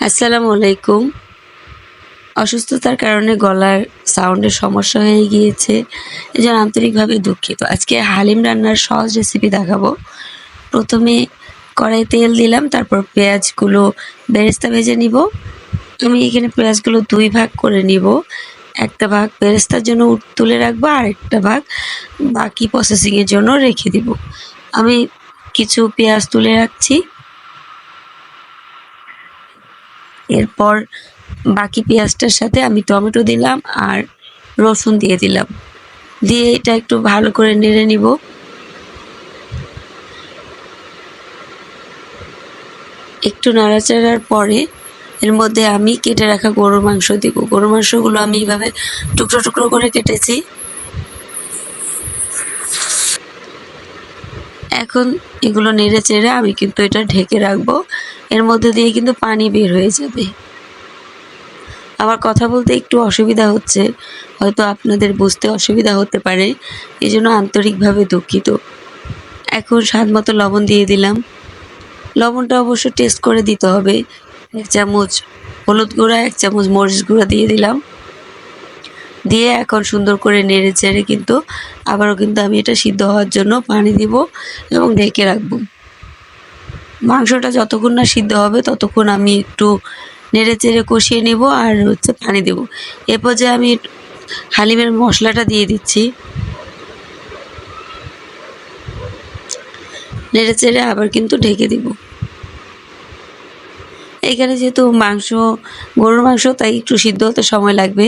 আসসালামু আলাইকুম। অসুস্থতার কারণে গলার সাউন্ডের সমস্যা হয়ে গিয়েছে। এই জন্য আন্তরিকভাবে দুঃখিত। আজকে হালিম রান্নার সহজ রেসিপি দেখাবো। প্রথমে কড়াই তেল দিলাম, তারপর পেঁয়াজগুলো বেরেস্তা ভেজে নিব। আমি এখানে পেঁয়াজগুলো দুই ভাগ করে নিব। একটা ভাগ বেরেস্তার জন্য তুলে রাখব, আর একটা ভাগ বাকি প্রসেসিংয়ের জন্য রেখে দিব। আমি কিছু পেঁয়াজ তুলে রাখছি। এরপর বাকি পেঁয়াজটার সাথে আমি টমেটো দিলাম আর রসুন দিয়ে দিলাম। দিয়ে এটা একটু ভালো করে নেড়ে নিব। একটু নাড়াচাড়ার পরে এর মধ্যে আমি কেটে রাখা গরুর মাংস দিব। গরুর মাংসগুলো আমি এইভাবে টুকরো টুকরো করে কেটেছি। এখন এগুলো নেড়ে চেড়ে আমি কিন্তু এটা ঢেকে রাখব। এর মধ্যে দিয়ে কিন্তু পানি বের হয়ে যাবে। আমার কথা বলতে একটু অসুবিধা হচ্ছে। হয়তো আপনাদের বুঝতে অসুবিধা হতে পারে। এই জন্য আন্তরিকভাবে দুঃখিত। এখন স্বাদ মতো লবণ দিয়ে দিলাম। লবণটা অবশ্য টেস্ট করে দিতে হবে। এক চামচ হলুদ গুঁড়া, এক চামচ মরিচ গুঁড়া দিয়ে দিলাম। দিয়ে এখন সুন্দর করে নেড়ে চেড়ে কিন্তু আবারও কিন্তু আমি এটা সিদ্ধ হওয়ার জন্য পানি দিব এবং ঢেকে রাখব। মাংসটা যতক্ষণ না সিদ্ধ হবে ততক্ষণ আমি একটু নেড়ে চেড়ে কষিয়ে নিব আর হচ্ছে পানি দেব। এরপর যে আমি হালিমের মশলাটা দিয়ে দিচ্ছি। নেড়ে চেড়ে আবার কিন্তু ঢেকে দিব। এখানে যেহেতু মাংস, গরুর মাংস, তাই একটু সিদ্ধ হতে সময় লাগবে।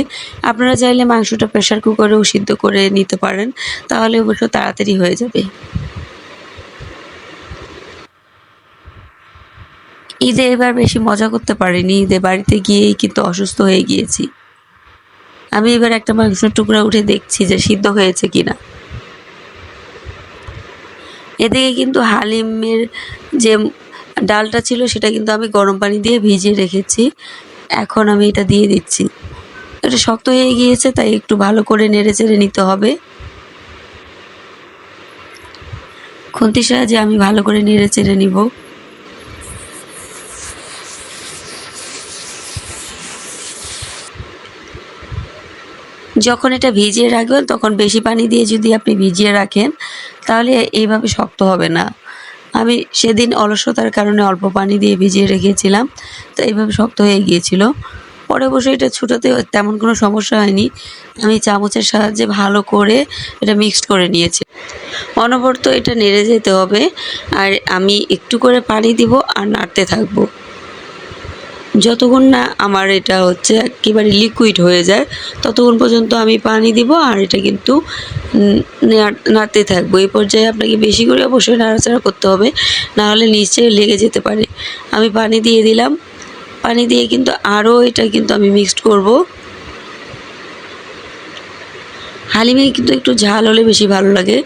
আপনারা চাইলে মাংসটা প্রেশার কুকারেও সিদ্ধ করে নিতে পারেন, তাহলে অবশ্য তাড়াতাড়ি হয়ে যাবে। ঈদে এবার বেশি মজা করতে পারিনি, ঈদে বাড়িতে গিয়েই কিন্তু অসুস্থ হয়ে গিয়েছি। আমি এবার একটা মাংসের টুকরা উঠে দেখছি যে সিদ্ধ হয়েছে কিনা। এদিকে কিন্তু হালিমের যে ডালটা ছিল সেটা কিন্তু আমি গরম পানি দিয়ে ভিজিয়ে রেখেছি। এখন আমি এটা দিয়ে দিচ্ছি। এটা শক্ত হয়ে গিয়েছে, তাই একটু ভালো করে নেড়ে চেড়ে নিতে হবে। খুন্তির সাহায্যে আমি ভালো করে নেড়ে চেড়ে নিব। যখন এটা ভিজিয়ে রাখবেন, তখন বেশি পানি দিয়ে যদি আপনি ভিজিয়ে রাখেন, তাহলে এইভাবে শক্ত হবে না। আমি সেদিন অলসতার কারণে অল্প পানি দিয়ে ভিজিয়ে রেখেছিলাম, তো এইভাবে শক্ত হয়ে গিয়েছিল। পরে বসে এটা ছুটাতে তেমন কোনো সমস্যা হয়নি। আমি চামচের সাহায্যে ভালো করে এটা মিক্সড করে নিয়েছি। অনবরত এটা নেড়ে যেতে হবে, আর আমি একটু করে পানি দিব আর নাড়তে থাকব। যতক্ষণ না আমার এটা হচ্ছে একেবারে লিকুইড হয়ে যায়, ততক্ষণ পর্যন্ত আমি পানি দিব আর এটা কিন্তু নাড়তে থাকব। এই পর্যায়ে আপনাকে বেশি করে অবশ্যই নাড়াচাড়া করতে হবে নাহলে নিচে লেগে যেতে পারে। আমি পানি দিয়ে দিলাম। পানি দিয়ে কিন্তু আরও এটা কিন্তু আমি মিক্সড করব। হালিমে কিন্তু একটু ঝাল হলে বেশি ভালো লাগে।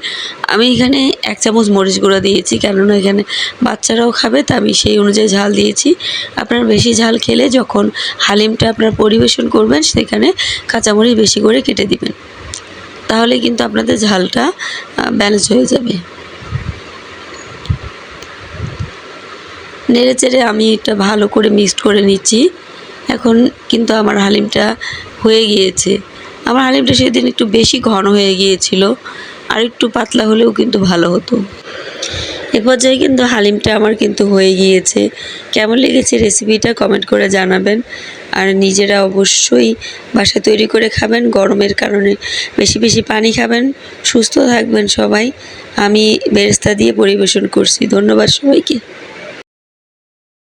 আমি এখানে এক চামচ মরিচ গুঁড়া দিয়েছি, কেননা এখানে বাচ্চারাও খাবে, তা আমি সেই অনুযায়ী ঝাল দিয়েছি। আপনার বেশি ঝাল খেলে যখন হালিমটা আপনার পরিবেশন করবেন, সেখানে কাঁচামরিচ বেশি করে কেটে দিবেন। তাহলে কিন্তু আপনাদের ঝালটা ব্যালেন্স হয়ে যাবে। নেড়ে চেড়ে আমি এটা ভালো করে মিক্সড করে নিচ্ছি। এখন কিন্তু আমার হালিমটা হয়ে গিয়েছে। আমার হালিমটা সেদিন একটু বেশি ঘন হয়ে গিয়েছিল, আর একটু পাতলা হলেও কিন্তু ভালো হতো। এ পর্যায়ে কিন্তু হালিমটা আমার কিন্তু হয়ে গিয়েছে। কেমন লেগেছে রেসিপিটা কমেন্ট করে জানাবেন। আর নিজেরা অবশ্যই বাসা তৈরি করে খাবেন, গরমের কারণে বেশি বেশি পানি খাবেন। সুস্থ থাকবেন সবাই। আমি বেরেস্তা দিয়ে পরিবেশন করছি। ধন্যবাদ সবাইকে।